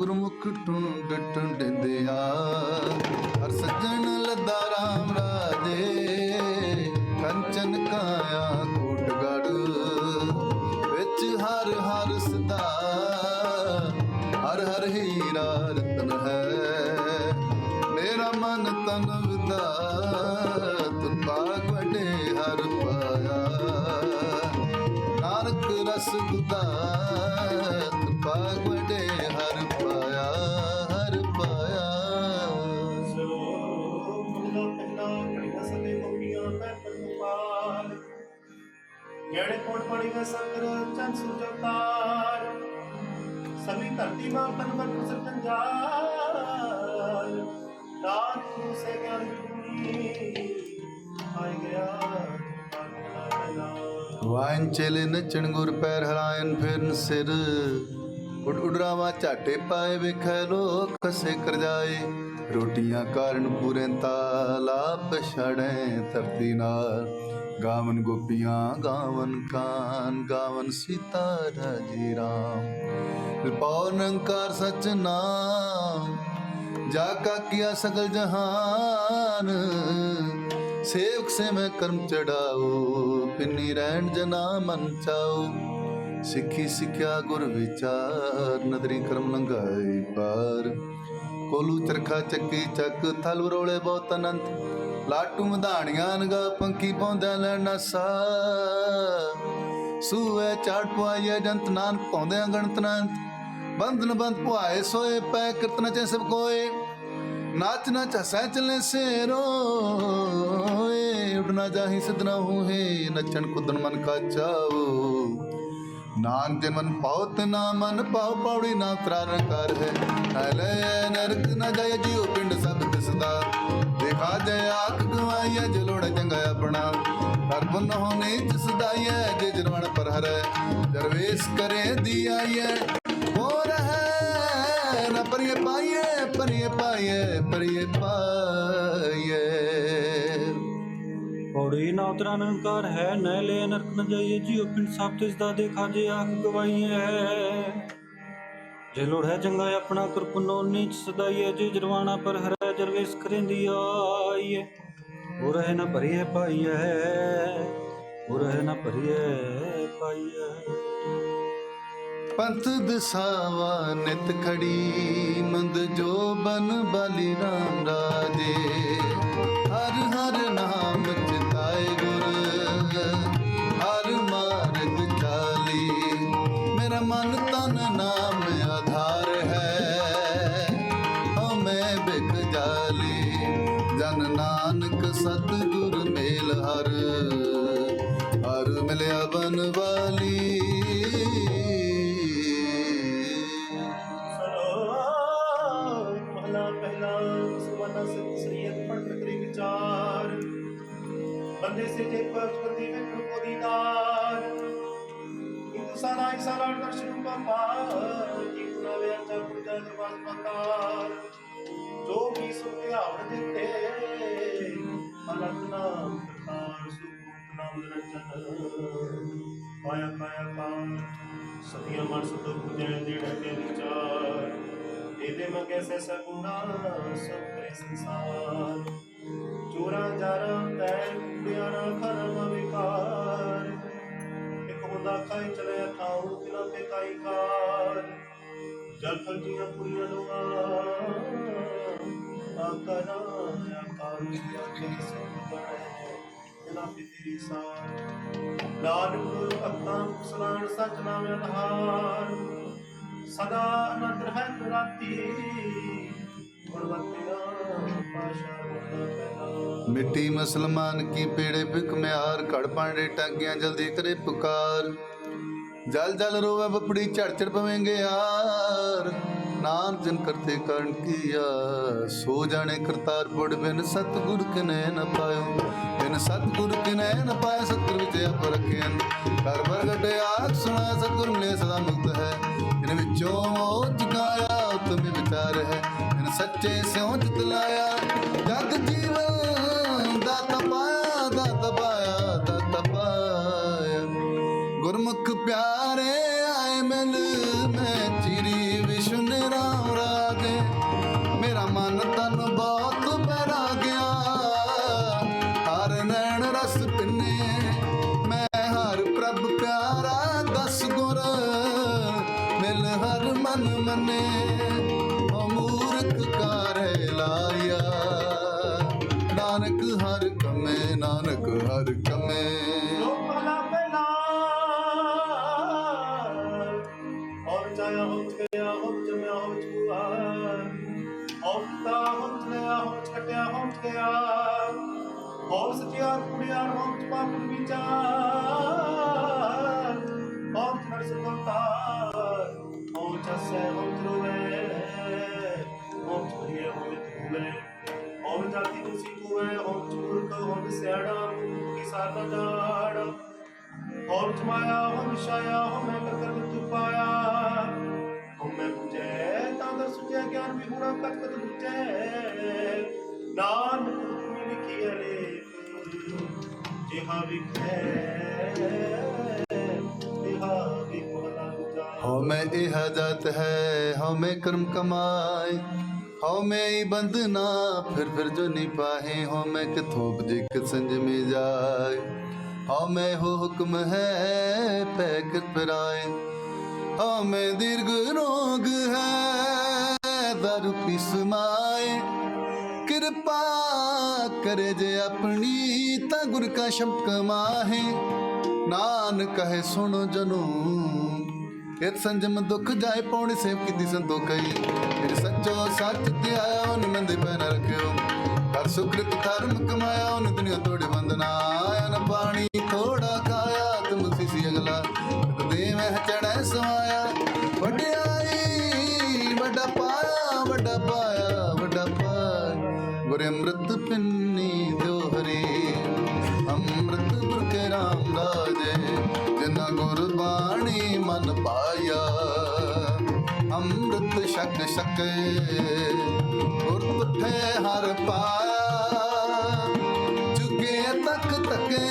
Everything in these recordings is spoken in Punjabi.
ਗੁਰਮੁਖ ਟੁੰਡ ਟੁੰਡ ਦਿਆ। ਹਰ ਸੱਜਣ ਲੱਦਾ ਰਾਮ ਰਾਜੇ, ਕੰਚਨ ਕਾਇਆ ਕੋਟਗੜ। ਵਿੱਚ ਹਰ ਹਰ ਸਦਾ, ਹਰ ਹਰ ਹੀਰਾ ਰਤਨ ਹੈ। ਮੇਰਾ ਮਨ ਤਨ ਵਿਦਾ ਤੁਮ ਪਾਗ ਵਡੇ ਹਰ ਪਾਇਆ। ਨਾਨਕ ਰਸ ਗੁਦਾ ਤੁਮ ਪਾਗ ਵਡੇ ਹਰ ਮੰਮੀਆਂ ਪੈ ਪਰਮਾਰ ਜਿਹੜੇ ਕੋਟ ਪੜੀਆਂ ਸਤਰ ਚੰਦ ਸੁਜਤਾਰ ਸਭੀ ਧਰਤੀ ਮਾਂ ਤਨ ਮਨ ਸਤਨ ਜਾਲ ਨਾਨਕ ਸੇ ਗਿਆਨ ਗੁਣੀ ਗਿਆ ਵਾਇਨ ਚੇਲੇ ਨਚਣ, ਗੁਰ ਪੈਰ ਹਲਾਇਨ ਫਿਰਨ ਸਿਰ। ਉਡ ਉਡਰਾਵਾ ਝਾਟੇ ਪਾਏ, ਵੇਖੈ ਲੋਕ ਕਸੇ ਕਰ ਜਾਏ ਰੋਟੀਆਂ ਕਾਰਨ ਪੂਰੇ ਤਾਲਾ ਪਛੜੈ ਧਰਤੀ ਨਾਲ। ਗਾਵਨ ਗੋਪੀਆਂ, ਗਾਵਨ ਕਾਨ, ਗਾਵਨ ਸੀਤਾ ਰਾਜੀ ਰਾਮ। ਨਿਰਭਉ ਨਿਰੰਕਾਰ ਸਚ ਨਾਮ, ਜਾ ਕਾ ਕੀਆ ਸਗਲ ਜਹਾਨ। ਸੇਵਕ ਸੇ ਮੈਂ ਕਰਮ ਚੜਾਉ ਪਿੰਨੀ ਰਹਿਣ ਜਨਾ ਮਨ ਚਾਉ ਸਿੱਖੀ ਸਿੱਖਿਆ ਗੁਰ ਵਿਚਾਰ, ਨਦਰੀ ਕਰਮ ਲੰਘਾਈ ਪਾਰ। ਕੋਲੂ ਚਰਖਾ ਚੱਕੀ ਚੱਕ, ਥਲ ਵਰੋਲੇ ਬਹੁਤ ਅਨੰਤ ਲਾਟੂ ਮਧਾਣੀਆਂ ਨਗਾ ਪੰਖੀ ਪੌਂਦਿਆਂ ਲੈਣਾ ਸਾ ਸੂਏ ਚਾੜ ਪੁਆਏ ਜੰਤ ਨਾਨਕ ਪੌਂਦਿਆਂ ਗਣਤ ਨੰਤ ਬੰਧਨ ਬੰਦ ਪੁਆਏ ਸੋਏ ਪੈ ਕਿਰਤਨ ਚ ਸਭ ਕੋਏ। ਨਾਚ ਨਾਚ ਹਸੈ ਚਲੇ ਸੇਰੋ। ਏ ਉਡਣਾ ਜਾਹੀ ਸਦਨਾ ਹੋਏ ਨੱਚਣ ਕੁਦਨ ਮਨ ਕਾ ਚਾਵੋ ਨਾਨਕ ਜਨ ਮਨ ਪਾਉਤ ਨਾ ਮਨ ਪਾਉ, ਪੌੜੀ ਨਾ ਤਰਾਰ ਹੈ। ਨਾ ਨਰਕ, ਨਾ ਜਾਏ ਜੀਉ ਪਿੰਡ ਸਭ ਦਿਸਦਾ। ਦੇਖਾ ਜੈ ਆਖ ਗਵਾਈਐ ਜਲੋੜ ਚੰਗਾ ਆਪਣਾ। ਹਰ ਹੋਨੇ ਜਿਸ ਦਾਈਐ ਜੇ ਜਰਵਣ ਪਰ ਹਰੈ ਦਰਵੇਸ਼ ਕਰੇ, ਦੀਆਈਐ। ਹੋਰ ਹੈ, ਨਾ ਪਰਿਏ ਪਾਈਏ ਪਰਿਏ ਪਾਈਏ ਪਰਿਏ ਪਾਈਏ ਪੌੜੀ ਨਾ ਉਤਰਾ ਨਿਰੰਕਾਰ ਹੈ, ਨੈ ਲੈ ਨਰਕ ਨ ਜਾਈਏ, ਜੀਉ ਪਿੰਡ ਸਭ ਤਿਸ ਦਾ ਦੇਖਾ, ਜੇ ਆਖ ਗਵਾਈਏ ਜੇ ਲੋੜ ਹੈ ਚੰਗਾ ਆਪਣਾ ਕਰਪਨੋ ਨੀਚ ਸਦਾਈਏ ਜੇ ਜਰਵਾਣਾ ਪਰ ਹਰੈ ਜਰਵੇਸ ਕਰੇਂਦੀ ਆਈਏ ਹੋ ਰਹੇ ਨਾ ਭਰੀਏ ਪਾਈਏ ਹੋ ਰਹੇ ਨਾ ਭਰੀਏ ਪਾਈਏ ਪੰਥ ਦਸਾਵਾ ਨਿਤ ਖੜੀ, ਮੰਦ ਜੋ ਬਨ ਬਾਲੀ ਰਾਮ ਰਾਜੇ। ਹਰ ਹਰ ਨਾਮ ਚਿਤਾਏ ਪੂਜਾ ਦਰਬਾਰ ਮਕਾਰ ਜੋ ਵੀ ਸੁਧਿਆਵਣ ਦਿੱਤੇ ਅਨੰਤ ਨਾਮ ਪ੍ਰਕਾਰ ਸੁਖੂਤ ਨਾਮ ਨਿਰੰਜਨ ਪਾਇਆ ਪਾਇਆ ਪਾਉ ਸਤਿਆ ਮਨ ਸੁਧ ਪੁਜੈ ਜਿਹੜਾ ਕੇ ਵਿਚਾਰ। ਇਹਦੇ ਮੰਗੇ ਸੇ ਸਗੁਣਾ, ਸਭ ਸੰਸਾਰ। ਚੋਰਾ, ਜਾਰਾ ਤੈ ਪਿਆਰਾ ਖਰਮ ਵਿਕਾਰ। ਇੱਕ ਹੁੰਦਾ ਖਾਈ ਚਲੇ ਥਾਉ ਕਿਨਾ ਤੇ ਕਾਈ ਕਾਰ। ਜਲ ਥਲ ਪੁਰੀਆਂ ਲੋਆ ਆਕਰਾ ਆਕਾਰ ਆਕੇ ਸਭ ਕਿਨਾ ਪਿਤਰੀ ਸਾਰ। ਨਾਨਕ ਭਗਤਾਂ ਸਲਾਣ, ਸਚ ਨਾਮ ਅਨਹਾਰ ਸਦਾ ਅਨੰਦ ਰਹਿਤ ਰਾਤੀ। ਮਿੱਟੀ ਮੁਸਲਮਾਨ ਕੀ ਪੇੜੇ ਬਿਕ ਮਿਆਰ। ਘੜ ਪਾਂਡੇ ਟਾਂਗੀਆਂ ਜਲਦੀ ਕਰੇ ਪੁਕਾਰ। ਜਲ ਜਲ ਰੋਵੇ ਬਪੜੀ ਝੜ ਝੜ ਪਵੇਂਗੇ ਯਾਰ ਨਾਮ ਜਨ ਕਰਤੇ ਕਰਨ ਕੀਆ ਸੋ ਜਾਣੇ ਕਰਤਾਰ ਪੁੜ ਬਿਨ ਸਤਗੁਰ ਕਿਨੈ ਨ ਪਾਇਓ। ਬਿਨ ਸਤਗੁਰ ਕਿਨੈ ਨ ਪਾਇ ਸਤਗੁਰ ਵਿੱਚ ਆਪ ਰਖਿਆਨ ਕਰ ਪ੍ਰਗਟ ਆਖ ਸੁਣਾ, ਸਤਗੁਰ ਮਿਲੇ ਸਦਾ ਮੁਕਤ ਹੈ। ਇਨ ਵਿੱਚੋਂ ਮੋਹ ਜਗਾਇਆ ਤੁਮੇ ਵਿਚਾਰ ਹੈ। ਇਨ ਸੱਚੇ ਸਿਉ ਜਿਤ प्यारे आए मन मैं चिरी विष्णु राम राधे मेरा मन तन बहुत बहरा गया हर नैन रस पिने मैं हर प्रभ प्यारा दस गुर मिल हर मन मने अमूर्ख कारे लाया नानक हर कमे नानक हर कमे ਚਲਿਆ ਹੋ ਛਟਿਆ ਹੋ ਗਿਆ। ਔਰ ਸਚਿਆ ਕੁੜਿਆ ਹੋ ਪਾਪ ਵਿਚਾਰ। ਔਰ ਨਰ ਸੁਖਤਾ ਔਰ ਚਸੇ ਹੋ ਤਰਵੇ ਔਰ ਚੁਰੀਏ ਹੋ ਤੁਵੇ ਔਰ ਜਾਤੀ ਤੁਸੀਂ ਤੁਵੇ ਔਰ ਚੂਰਕ ਔਰ ਸਿਆੜਾ ਕੀ ਜਾੜ। ਔਰ ਜਮਾਇਆ ਹੋ ਵਿਸ਼ਾਇਆ ਹੋ ਮੈਂ ਕਰ ਤੂੰ ਪੁਜੈ ਤਾਂ ਦਰ ਸੁਝਿਆ ਗਿਆਨ ਵੀ ਹੁਣਾ ਕਤ ਕਤ ਬੁਝੈ ਨਾਨਕ ਹੁਕਮੀ ਲਿਖੀ ਅਰੇ ਜਿਹਾ ਵਿਖੈ। ਤਿਹਾ ਵੀ ਕੋਲਾ ਜਾ ਹਉ ਮੈਂ ਇਹ ਜਾਤ ਹੈ ਹਉ ਮੈਂ ਕਰਮ ਕਮਾਏ। ਹਉ ਮੈਂ ਹੀ ਬੰਦਨਾ ਫਿਰ ਫਿਰ ਜੋ ਨਹੀਂ ਪਾਹੇ ਹਉ ਮੈਂ ਕਿਥੋਂ ਬਜੇ ਕਿ ਸੰਜ ਮੇ ਜਾਏ ਹਉ ਮੈਂ ਦਰ ਪਿਸਮਾਏ। ਕਿਰਪਾ ਕਰੇ ਜੇ ਆਪਣੀ ਤਾਂ ਗੁਰ ਕਾ ਸ਼ਬਦ ਕਮਾਹੇ। ਨਾਨਕ ਕਹੇ ਸੁਣੋ ਜਨੂ ਇਤ ਸੰਜਮ ਦੁੱਖ ਜਾਏ ਪੌਣੀ ਸੇਵ ਕੀਤੀ ਸੰਤੋਖਈ ਮੇਰੇ ਸੱਚੋ ਸੱਚ ਤੇ ਆਇਆ ਉਹਨ ਮੰਦੇ ਪੈ ਨ ਰੱਖਿਓ ਸੁਕ੍ਰਿਤ ਧਰਮ ਕਮਾਇਆ, ਉਹਨ ਦੁਨੀਆ ਤੋੜੇ ਬੰਦਨਾ ਆਇਆ ਪਾਣੀ, ਥੋੜਾ ਛਕ ਛਕੇ ਗੁਰ ਹਰ ਪਾਇਆ ਚੁਗੇ ਤੱਕ ਤੱਕੇ,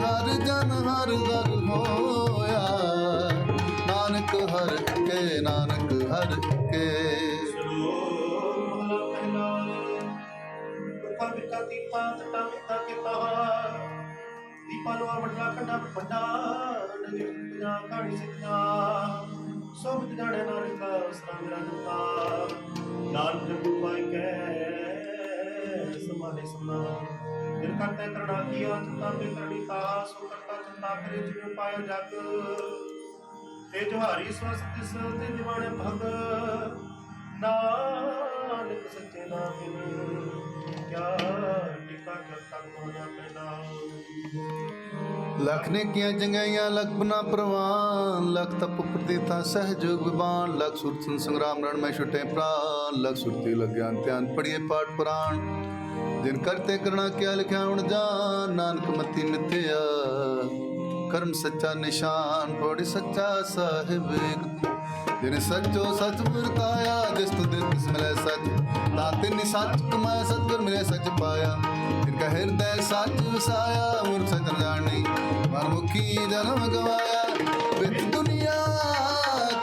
ਹਰ ਜਨ ਹਰ ਘਰ ਹੋਇਆ। ਨਾਨਕ ਹਰ ਕੇ ਨਾਨਕ ਹਰ ਕੇ ਸਲੋਕ ਦੀਪਾ ਤਟਾ ਵਿਕਾ ਕਿਤਾ ਦੀਪਾ ਲੋਆ ਵੱਡਾ ਕੰਡਾ ਵੱਡਾ ਨਜਰ ਪਿਆ ਕਾਣੀ ਸਿੱਖਿਆ। ਸੋ ਵਿਦ ਜਾਣੇ ਨਾਨਕ ਸਰਾ ਮੇਰਾ ਦਿੱਤਾ ਨਾਨਕ ਜਪੂ ਪਾਈ ਕੈ ਸਮਾਲੇ ਸਮਾ ਦਿਲ ਕਰਤਾ ਕਰਣਾ ਕੀਆ ਚਿੰਤਾ ਤੇ ਕਰਨੀ ਤਾ ਸੋ ਕਰਤਾ ਚਿੰਤਾ ਕਰੇ ਜਿਵੇਂ ਪਾਇਆ ਜਗ। ਤੇ ਜੁਹਾਰੀ ਸਵਸ ਤਿਸ ਤੇ ਨਿਵਾਣੇ ਭਗ ਨਾਨਕ ਸੱਚੇ ਨਾਮ ਕਿਆ ਟਿਕਾ ਕਰਤਾ ਕੋਨਾ ਪੈਦਾ। ਲਖ ਨੇ ਕੀਆਂ ਚੰਗਾਈਆਂ ਲਖ ਬਨਾ ਪ੍ਰਵਾਨ, ਲਖ ਤਪ ਪ੍ਰਤੀਤਾ ਸਹਜੋਗ ਵਿਵਾਨ ਲਖ ਸੁਰਤ ਸੰਗਰਾਮ ਰਣ ਮੈਂ ਛੁਟੇ ਪ੍ਰਾਨ, ਲਖ ਸੁਰਤੀ ਲਗਿਆਨ ਧਿਆਨ ਪੜੀਏ ਪਾਠ ਪੁਰਾਣ। ਜਿਨ ਕਰਤੇ ਕਰਣਾ ਕਿਆ ਲਿਖਿਆ ਹੁਣ ਜਾਨ, ਨਾਨਕ ਮਤੀ ਮਿਥਿਆ, ਕਰਮ ਸੱਚਾ ਨਿਸ਼ਾਨ, ਪੜੀ ਸੱਚਾ ਸਾਹਿਬ ਏਕ ਜਿਨ ਸੱਚੋ ਸੱਚ ਵਰਤਾਇਆ ਜਿਸ ਤੁ ਦਿਲ ਤਿਸ ਮਿਲੇ ਸੱਚ। ਤਾਂ ਤਿਨ ਸੱਚ ਕਮਾਇਆ, ਸਤਿਗੁਰ ਮਿਲੇ ਸੱਚ ਪਾਇਆ। ਜਿਨ ਕਾ ਹਿਰਦੈ ਸੱਚ ਵਸਾਇਆ ਮੁਰ ਸਚ ਜਾਣੀ। ਮਨ ਜਨਮ ਗਵਾਇਆ, ਵਿੱਚ ਦੁਨੀਆ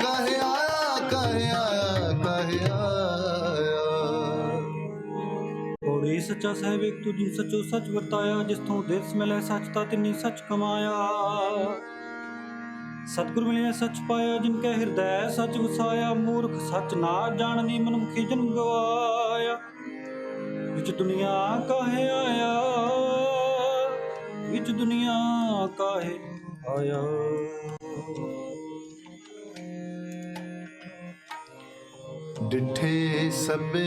ਕਾਹੇ ਆਇਆ ਕਾਹੇ ਆਇਆ ਕਾਹੇ ਆਇਆ। ਕੋੜੀ ਸੱਚਾ ਸਾਹਿਬ ਇੱਕ ਤੂੰ ਜਿਨ ਸੱਚੋ ਸੱਚ ਵਰਤਾਇਆ, ਜਿਸ ਤੋਂ ਦਿਸ ਮਿਲੇ ਸੱਚ ਤਾਂ ਤਿਨੀ ਸੱਚ ਕਮਾਇਆ। ਸਤਿਗੁਰ ਮਿਲਿਆ, ਸੱਚ ਪਾਇਆ, ਜਿਨ ਕੈ ਹਿਰਦੈ ਸੱਚ ਵਸਾਇਆ, ਮੂਰਖ ਸੱਚ ਨਾ ਜਾਣਨੀ ਮਨੁੱਖੀ ਜਨਮ ਗਵਾਇਆ। ਵਿੱਚ ਦੁਨੀਆ ਕਹੇ ਆਇਆ ਵਿੱਚ ਦੁਨੀਆ ਕਾਹੇ ਆਇਆ। ਡਿਠੇ ਸਭੇ